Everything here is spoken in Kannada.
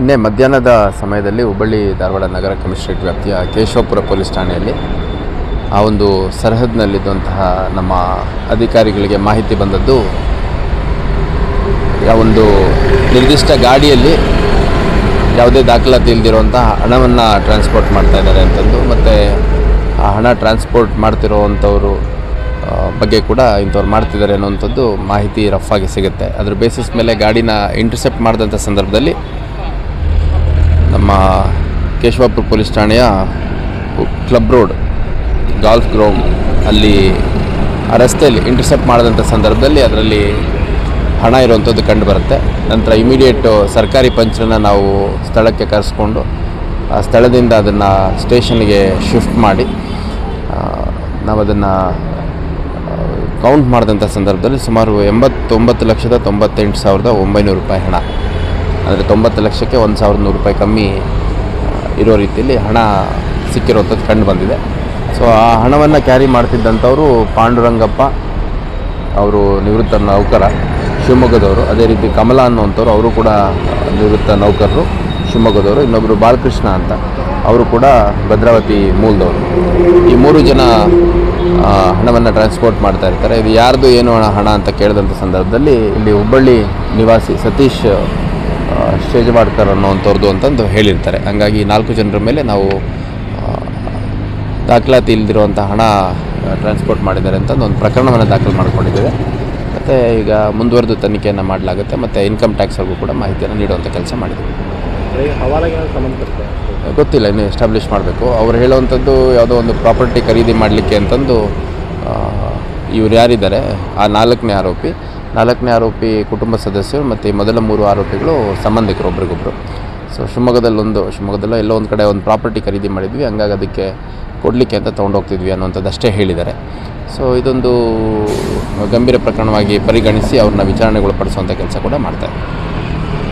ನಿನ್ನೆ ಮಧ್ಯಾಹ್ನದ ಸಮಯದಲ್ಲಿ ಹುಬ್ಬಳ್ಳಿ ಧಾರವಾಡ ನಗರ ಕಮಿಷನರೇಟ್ ವ್ಯಾಪ್ತಿಯ ಕೇಶವಪುರ ಪೊಲೀಸ್ ಠಾಣೆಯಲ್ಲಿ ಆ ಒಂದು ಸರಹದ್ನಲ್ಲಿದ್ದಂತಹ ನಮ್ಮ ಅಧಿಕಾರಿಗಳಿಗೆ ಮಾಹಿತಿ ಬಂದದ್ದು. ಒಂದು ನಿರ್ದಿಷ್ಟ ಗಾಡಿಯಲ್ಲಿ ಯಾವುದೇ ದಾಖಲಾತಿ ಇಲ್ದಿರುವಂತಹ ಹಣವನ್ನು ಟ್ರಾನ್ಸ್ಪೋರ್ಟ್ ಮಾಡ್ತಾ ಇದ್ದಾರೆ ಅಂತಂದು, ಮತ್ತು ಆ ಹಣ ಟ್ರಾನ್ಸ್ಪೋರ್ಟ್ ಮಾಡ್ತಿರೋವಂಥವ್ರು ಬಗ್ಗೆ ಕೂಡ ಇಂಥವ್ರು ಮಾಡ್ತಿದ್ದಾರೆ ಅನ್ನೋವಂಥದ್ದು ಮಾಹಿತಿ ರಫ್ ಆಗಿ ಸಿಗುತ್ತೆ. ಅದ್ರ ಬೇಸಿಸ್ ಮೇಲೆ ಗಾಡಿನ ಇಂಟರ್ಸೆಪ್ಟ್ ಮಾಡಿದಂಥ ಸಂದರ್ಭದಲ್ಲಿ ನಮ್ಮ ಕೇಶವಾಪುರ ಪೊಲೀಸ್ ಠಾಣೆಯ ಕ್ಲಬ್ ರೋಡ್, ಗಾಲ್ಫ್ ಗ್ರೌಂಡ್ ಅಲ್ಲಿ ಆ ರಸ್ತೆಯಲ್ಲಿ ಇಂಟರ್ಸೆಪ್ಟ್ ಮಾಡಿದಂಥ ಸಂದರ್ಭದಲ್ಲಿ ಅದರಲ್ಲಿ ಹಣ ಇರುವಂಥದ್ದು ಕಂಡು ಬರುತ್ತೆ. ನಂತರ ಇಮಿಡಿಯೇಟು ಸರ್ಕಾರಿ ಪಂಚರನ್ನು ನಾವು ಸ್ಥಳಕ್ಕೆ ಕರೆಸ್ಕೊಂಡು ಆ ಸ್ಥಳದಿಂದ ಅದನ್ನು ಸ್ಟೇಷನ್ಗೆ ಶಿಫ್ಟ್ ಮಾಡಿ ನಾವು ಅದನ್ನು ಕೌಂಟ್ ಮಾಡಿದಂಥ ಸಂದರ್ಭದಲ್ಲಿ ಸುಮಾರು ಎಂಬತ್ತೊಂಬತ್ತು ಲಕ್ಷದ ತೊಂಬತ್ತೆಂಟು ಸಾವಿರದ ಒಂಬೈನೂರು ರೂಪಾಯಿ ಹಣ. ಅಂದರೆ ತೊಂಬತ್ತು ಲಕ್ಷಕ್ಕೆ ಒಂದು ಸಾವಿರದ ನೂರು ರೂಪಾಯಿ ಕಮ್ಮಿ ಇರೋ ರೀತಿಯಲ್ಲಿ ಹಣ ಸಿಕ್ಕಿರೋಂಥದ್ದು ಕಂಡು ಬಂದಿದೆ. ಸೊ ಆ ಹಣವನ್ನು ಕ್ಯಾರಿ ಮಾಡ್ತಿದ್ದಂಥವರು ಪಾಂಡುರಂಗಪ್ಪ ಅವರು ನಿವೃತ್ತ ನೌಕರ, ಶಿವಮೊಗ್ಗದವರು. ಅದೇ ರೀತಿ ಕಮಲ ಅನ್ನುವಂಥವ್ರು, ಅವರು ಕೂಡ ನಿವೃತ್ತ ನೌಕರರು, ಶಿವಮೊಗ್ಗದವರು. ಇನ್ನೊಬ್ಬರು ಬಾಲಕೃಷ್ಣ ಅಂತ, ಅವರು ಕೂಡ ಭದ್ರಾವತಿ ಮೂಲದವರು. ಈ ಮೂರು ಜನ ಹಣವನ್ನು ಟ್ರಾನ್ಸ್ಪೋರ್ಟ್ ಮಾಡ್ತಾ ಇರ್ತಾರೆ. ಇದು ಯಾರ್ದು ಏನು ಹಣ ಅಂತ ಕೇಳಿದಂಥ ಸಂದರ್ಭದಲ್ಲಿ ಇಲ್ಲಿ ಹುಬ್ಬಳ್ಳಿ ನಿವಾಸಿ ಸತೀಶ್ ಆ, ಮಾಡ್ತಾರೆ ಅನ್ನೋವಂಥವ್ರದ್ದು ಅಂತಂದು ಹೇಳಿರ್ತಾರೆ. ಹಂಗಾಗಿ ನಾಲ್ಕು ಜನರ ಮೇಲೆ ನಾವು ದಾಖಲಾತಿ ಇಲ್ದಿರುವಂಥ ಹಣ ಟ್ರಾನ್ಸ್ಪೋರ್ಟ್ ಮಾಡಿದ್ದಾರೆ ಅಂತಂದು ಒಂದು ಪ್ರಕರಣವನ್ನು ದಾಖಲು ಮಾಡಿಕೊಂಡಿದ್ದೇವೆ. ಮತ್ತು ಈಗ ಮುಂದುವರೆದು ತನಿಖೆಯನ್ನು ಮಾಡಲಾಗುತ್ತೆ. ಮತ್ತು ಇನ್ಕಮ್ ಟ್ಯಾಕ್ಸ್ವರೆಗೂ ಕೂಡ ಮಾಹಿತಿಯನ್ನು ನೀಡುವಂಥ ಕೆಲಸ ಮಾಡಿದ್ದೀವಿ. ಗೊತ್ತಿಲ್ಲ ಇನ್ನು ಎಸ್ಟಾಬ್ಲಿಷ್ ಮಾಡಬೇಕು. ಅವ್ರು ಹೇಳುವಂಥದ್ದು ಯಾವುದೋ ಒಂದು ಪ್ರಾಪರ್ಟಿ ಖರೀದಿ ಮಾಡಲಿಕ್ಕೆ ಅಂತಂದು ಇವ್ರು ಯಾರಿದ್ದಾರೆ? ಆ ನಾಲ್ಕನೇ ಆರೋಪಿ. ನಾಲ್ಕನೇ ಆರೋಪಿ ಕುಟುಂಬ ಸದಸ್ಯರು ಮತ್ತು ಮೊದಲ ಮೂರು ಆರೋಪಿಗಳು ಸಂಬಂಧಿಕರು ಒಬ್ರಿಗೊಬ್ರು. ಸೊ ಶಿವಮೊಗ್ಗದಲ್ಲೊಂದು, ಶಿವಮೊಗ್ಗದಲ್ಲೋ ಎಲ್ಲೋ ಒಂದು ಕಡೆ ಒಂದು ಪ್ರಾಪರ್ಟಿ ಖರೀದಿ ಮಾಡಿದ್ವಿ. ಹಂಗಾಗಿ ಅದಕ್ಕೆ ಕೊಡಲಿಕ್ಕೆ ಅಂತ ತೊಗೊಂಡೋಗ್ತಿದ್ವಿ ಅನ್ನುವಂಥದ್ದು ಅಷ್ಟೇ ಹೇಳಿದ್ದಾರೆ. ಸೊ ಇದೊಂದು ಗಂಭೀರ ಪ್ರಕರಣವಾಗಿ ಪರಿಗಣಿಸಿ ಅವ್ರನ್ನ ವಿಚಾರಣೆಗೊಳಪಡಿಸುವಂಥ ಕೆಲಸ ಕೂಡ ಮಾಡ್ತಾರೆ